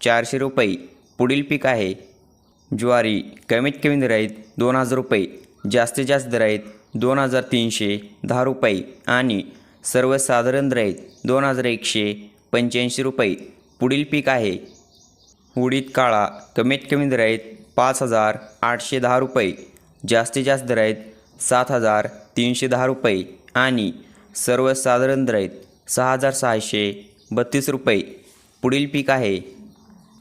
चारशे रुपये. पुढील पीक आहे. ज्वारी कमीत कमी दर आहेत दोन हजार रुपये जास्तीत जास्त दर आहेत दोन हजार तीनशे दहा रुपये आणि सर्वसाधारण दर आहेत दोन हजार एकशे पंच्याऐंशी रुपये. पुढील पीक आहे. उडीद काळा कमीत कमी दर आहेत पाच हजार आठशे दहा रुपये जास्तीत जास्त दर आहेत सात हजार तीनशे दहा रुपये आणि सर्वसाधारण दर आहेत सहा हजार सहाशे बत्तीस रुपये. पुढील पीक आहे.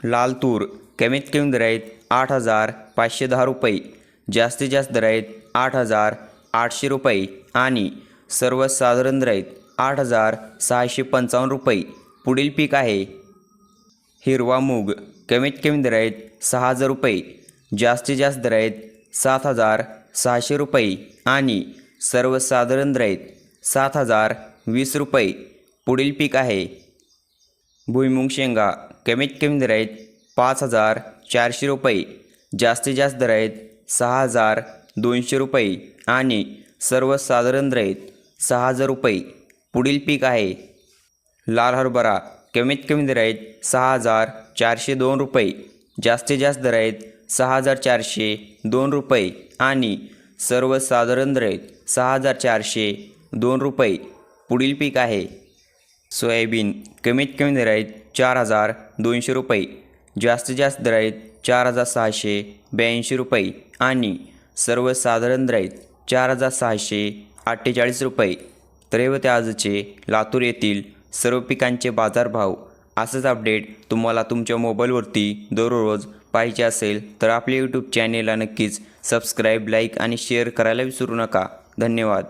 लाल तूर कमीत कमी दर आहेत आठ हजार पाचशे दहा रुपये जास्तीत जास्त दर आहेत आठ हजार आठशे रुपये आणि सर्वसाधारण दर आहेत आठ हजार सहाशे पंचावन्न रुपये. पुढील पीक आहे हिरवा मूग कमीत कमी दर आहेत सहा हजार रुपये जास्तीत जास्त दर आहेत सात हजार सहाशे रुपये आणि सर्वसाधारण दर आहेत सात हजार वीस रुपये. पुढील पीक आहे भुईमुंग शेंगा कमीत कमी दर आहेत पाच हजार चारशे रुपये जास्तीत जास्त दर आहेत सहा हजार दोनशे रुपये आणि सर्वसाधारण दर आहेत सहा हजार रुपये. पुढील पीक आहे. लाल हरभरा कमीत कमी दर आहेत सहा हजार चारशे दोन रुपये जास्तीत जास्त दर आहेत सहा हजार चारशे दोन रुपये आणि सर्वसाधारण दर आहेत सहा हजार चारशे दोन रुपये. पुढील पीक आहे. सोयाबीन कमीत कमी दर आहेत चार हजार दोनशे रुपये जास्तीत जास्त दर आहेत चार हजार सहाशे ब्याऐंशी रुपये आणि सर्वसाधारण दर आहेत चार हजार सहाशे अठ्ठेचाळीस रुपये. तर आजचे लातूर येथील सर्व पिकांचे बाजारभाव असंच अपडेट तुम्हाला तुमच्या मोबाईलवरती दररोज पाहिजे असेल तर आपल्या यूट्यूब चॅनेलला नक्कीच सबस्क्राईब लाईक आणि शेअर करायला विसरू नका. धन्यवाद.